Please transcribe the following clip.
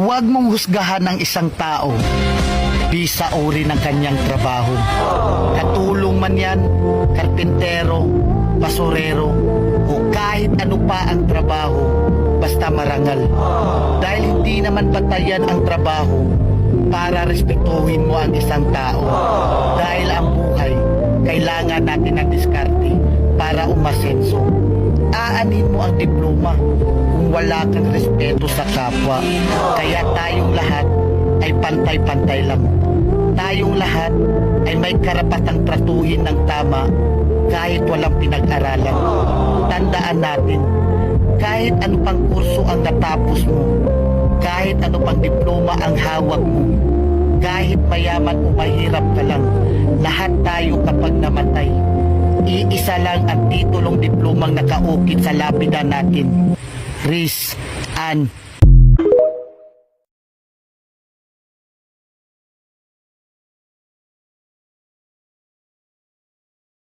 Huwag mong husgahan ang isang tao bisa uri ng kanyang trabaho. Katulong man yan, karpintero, basurero, o kahit ano pa ang trabaho, basta marangal. Dahil hindi naman batayan ang trabaho para respetuhin mo ang isang tao. Dahil ang buhay, kailangan natin ng diskarte para umasenso. Aanin mo ang diploma kung wala kang respeto sa kapwa. Kaya tayong lahat ay pantay-pantay lang. Tayong lahat ay may karapatang tratuhin ng tama kahit walang pinag-aralan. Tandaan natin, kahit ano pang kurso ang natapos mo, kahit ano pang diploma ang hawak mo, kahit mayaman o mahirap ka lang, lahat iisa lang ang titulong diplomang nakaukit sa lapida natin. Riz Ann